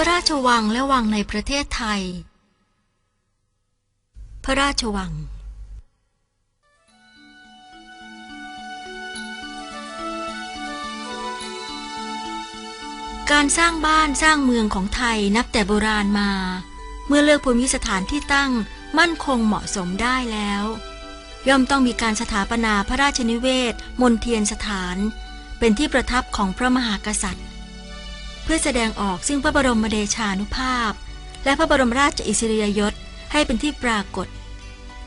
ระราชวังและวังในประเทศไทย พระราชวัง การสร้างบ้านสร้างเมืองของไทยนับแต่โบราณมา เมื่อเลือกภูมิสถานที่ตั้งมั่นคงเหมาะสมได้แล้ว ย่อมต้องมีการสถาปนาพระราชนิเวศ มนเทียนสถาน เป็นที่ประทับของพระมหากษัตริย์ พื่อแสดงออกซึ่งพระบรมเดชานุภาพ และพระบรมราชอิสริยยศให้เป็นที่ปรากฏ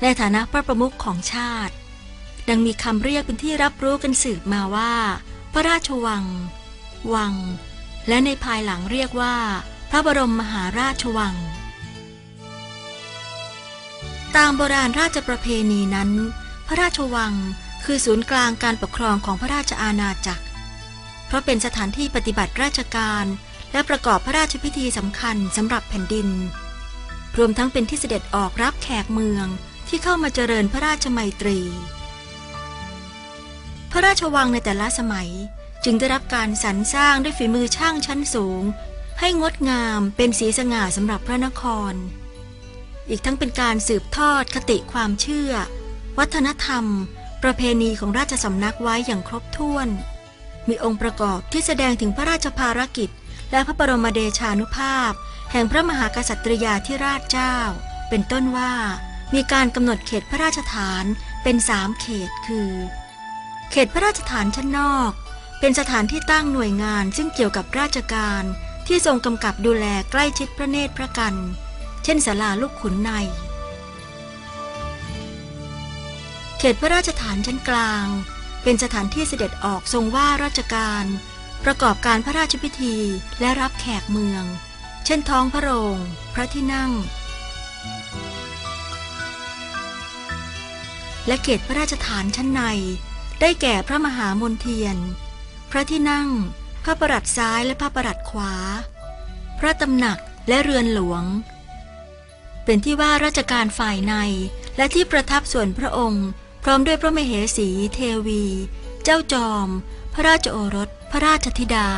ในฐานะพระประมุขของชาติ ดังมีคำเรียกเป็นที่รับรู้กันสืบมาว่า พระราชวัง วัง และในภายหลังเรียกว่า พระบรมมหาราชวัง ตามโบราณราชประเพณีนั้น พระราชวังคือศูนย์กลางการปกครองของพระราชอาณาจักร ราะเป็นสถานที่ปฏิบัติราชการ และประกอบพระราชพิธีสำคัญสำหรับแผ่นดิน รวมทั้งเป็นที่เสด็จออกรับแขกเมืองที่เข้ามาเจริญพระราชมัยตรี พระราชวังในแต่ละสมัยจึงได้รับการสรรสร้างด้วยฝีมือช่างชั้นสูง ให้งดงามเป็นสีสง่าสำหรับพระนคร อีกทั้งเป็นการสืบทอดคติความเชื่อ วัฒนธรรม ประเพณีของราชสำนักไว้อย่างครบถ้วน มีองค์ประกอบที่แสดงถึงพระราชภารกิจ และพระบรมเดชานุภาพ แห่งพระมหากษัตริยาธิราชเจ้า เป็นต้นว่า มีการกำหนดเขตพระราชฐานเป็นสามเขตคือ เขตพระราชฐานชั้นนอก เป็นสถานที่ตั้งหน่วยงานซึ่งเกี่ยวกับราชการที่ทรงกำกับดูแลใกล้ชิดพระเนตรพระกัน เช่นศาลาลูกขุนใน เขตพระราชฐานชั้นกลาง เป็นสถานที่เสด็จออกทรงว่าราชการ ประกอบการพระราชพิธีและรับแขกเมือง เช่นท้องพระโรง พระที่นั่ง และเขตพระราชฐานชั้นใน ได้แก่พระมหามนเทียน พระที่นั่ง พระประหลัดซ้ายและพระประหลัดขวา พระตำหนักและเรือนหลวง เป็นที่ว่าราชการฝ่ายในและที่ประทับส่วนพระองค์ พร้อมด้วยพระมเหสีเทวี เจ้าจอม พระราชโอรส พระราชธิดา